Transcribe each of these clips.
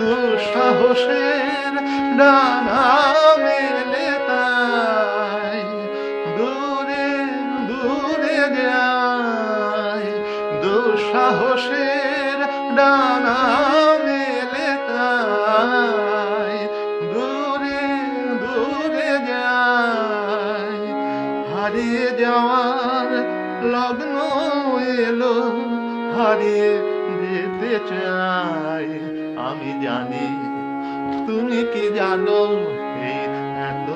দুঃসাহসের ডানা মেলে তাই দূরে দূরে যায়। দুঃসাহসের ডানা মেলে তাই দূরে দূরে যায়। হারিয়ে যাওয়ার লগ্ন এলো, হারিয়ে যেতে চাই। আমি জানি, তুমি কি জানো এই এত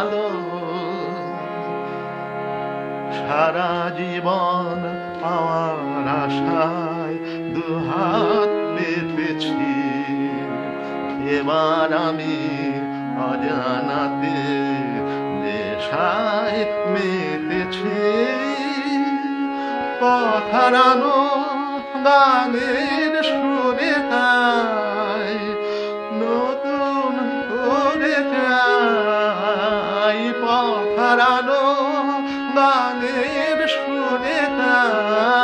আলো? সারা জীবন পাওয়ার আশায় দুহাত পেতেছি এবার আমি অজানাতে নেশায় মেতেছি। পথারানো গানের সুরে তাই নতুন করে চাই পথারানো গানের সুরে তাই।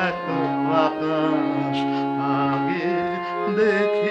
এত আকাশ আগে দেখিনি